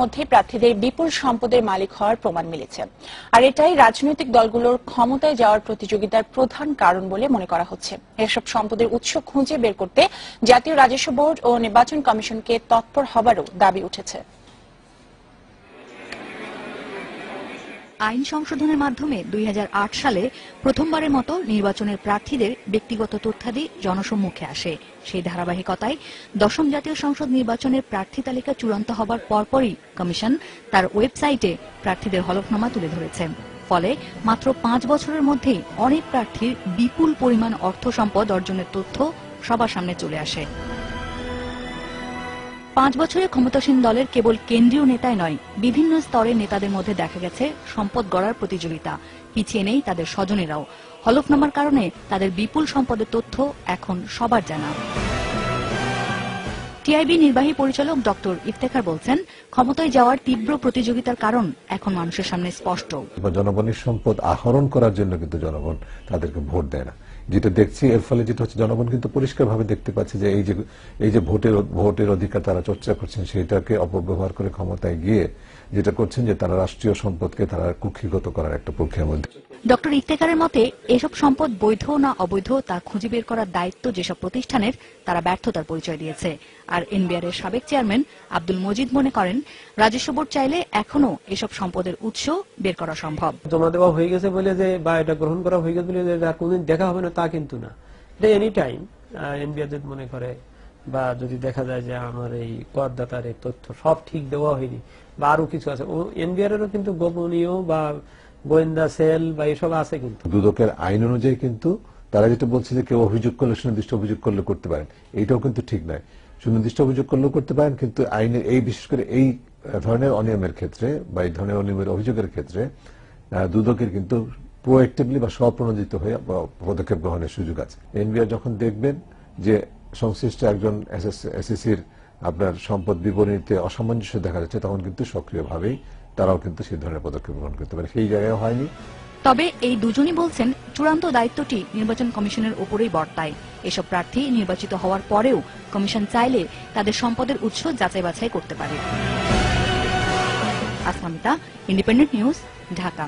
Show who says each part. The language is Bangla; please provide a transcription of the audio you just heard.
Speaker 1: মধ্যে প্রার্থীদের বিপুল সম্পদের মালিক হওয়ার প্রমাণ মিলেছে। আর এটাই রাজনৈতিক দলগুলোর ক্ষমতায় যাওয়ার প্রতিযোগিতার প্রধান কারণ বলে মনে করা হচ্ছে। এসব সম্পদের উৎস খুঁজে বের করতে জাতীয় রাজস্ব বোর্ড ও নির্বাচন কমিশনকে তৎপর হবারও দাবি উঠেছে।
Speaker 2: আইন সংশোধনের মাধ্যমে দুই হাজার আট সালে প্রথমবারের মতো নির্বাচনের প্রার্থীদের ব্যক্তিগত তথ্যাদি জনসম্মুখে আসে। সেই ধারাবাহিকতায় দশম জাতীয় সংসদ নির্বাচনের প্রার্থী তালিকা চূড়ান্ত হবার পরপরই কমিশন তার ওয়েবসাইটে প্রার্থীদের হলফনামা তুলে ধরেছে। ফলে মাত্র পাঁচ বছরের মধ্যেই অনেক প্রার্থীর বিপুল পরিমাণ অর্থ সম্পদ অর্জনের তথ্য সবার সামনে চলে আসে। পাঁচ বছরে ক্ষমতাসীন দলের কেবল কেন্দ্রীয় নেতায় নয়, বিভিন্ন স্তরের নেতাদের মধ্যে দেখা গেছে সম্পদ গড়ার প্রতিযোগিতা। পিছিয়ে নেই তাদের স্বজনেরাও। হলফনামার কারণে তাদের বিপুল সম্পদের তথ্য এখন সবার জানা। টিআইবি নির্বাহী পরিচালক ডক্টর ইফতেখার বলছেন, ক্ষমতায় যাওয়ার তীব্র প্রতিযোগিতার কারণ এখন মানুষের সামনে স্পষ্ট।
Speaker 3: জনগণের সম্পদ আহরণ করার জন্য কিন্তু জনগণ তাদেরকে ভোট দেয় না। যেটা দেখছি, এর ফলে যেটা হচ্ছে, জনগণ কিন্তু পরিষ্কারভাবে দেখতে পাচ্ছে যে এই যে এই যে ভোটের ভোটের অধিকার তারা চর্চা করছেন, সেটাকে অপব্যবহার করে ক্ষমতায় গিয়ে যেটা করছেন যে তারা রাষ্ট্রীয় সম্পদকে তারা কুক্ষিগত করার একটা প্রক্রিয়ার মধ্যে।
Speaker 2: ডক্টর ইফতেখারের মতে, এসব সম্পদ বৈধ না অবৈধ তা খুঁজে বের করার দায়িত্ব যেসব প্রতিষ্ঠানের, তারা ব্যর্থতার পরিচয় দিয়েছে। আর এনবিআর এর সাবেক চেয়ারম্যান আব্দুল মজিদ মনে করেন, রাজস্ব বোর্ড চাইলে এখনও এসব সম্পদের উৎস বের করা সম্ভব।
Speaker 4: জমা দেওয়া হয়ে গেছে বলে যে, বা এটা গ্রহণ করা হয়ে গেছে বলে যে আর কোনদিন দেখা হবে না তা কিন্তু না। এটা এনি টাইম এনবিআর যদি মনে করে, বা যদি দেখা যায় যে আমার এই করদাতার তথ্য সব ঠিক দেওয়া হয়নি, বা আরও কিছু আছে এনবিআর এরও কিন্তু গোপনীয় বা গোয়েন্দা সেল বা এসব আছে কিন্তু।
Speaker 3: দুদকের আইন অনুযায়ী কিন্তু তারা যেটা বলছে যে কেউ অভিযোগ করলে, সুনির্দিষ্ট অভিযোগ করলে করতে পারেন। এইটাও কিন্তু ঠিক নয়। সুনির্দিষ্ট অভিযোগ করলেও করতে পারেন, কিন্তু আইনের এই, বিশেষ করে এই ধরনের অনিয়মের ক্ষেত্রে বা এই ধরনের অনিয়মের অভিযোগের ক্ষেত্রে দুদকের কিন্তু প্রোয়েক্টিভলি বা স্বপ্রণোদিত হয়ে পদক্ষেপ গ্রহণের সুযোগ আছে। এনবিআর যখন দেখবেন যে সংশ্লিষ্ট একজন এসএসসির আপনার সম্পদ বিবরণীতে অসামঞ্জস্য দেখা যাচ্ছে, তখন কিন্তু সক্রিয়ভাবেই তারাও কিন্তু সেই ধরনের পদক্ষেপ গ্রহণ করতে পারে। সেই জায়গায় হয়নি।
Speaker 2: তবে এই দুজনই বলছেন, চূড়ান্ত দায়িত্বটি নির্বাচন কমিশনের উপরেই বর্তায়। এসব প্রার্থী নির্বাচিত হওয়ার পরেও কমিশন চাইলে তাদের সম্পদের উৎস যাচাই বাছাই করতে পারে। Independent news, Dhaka.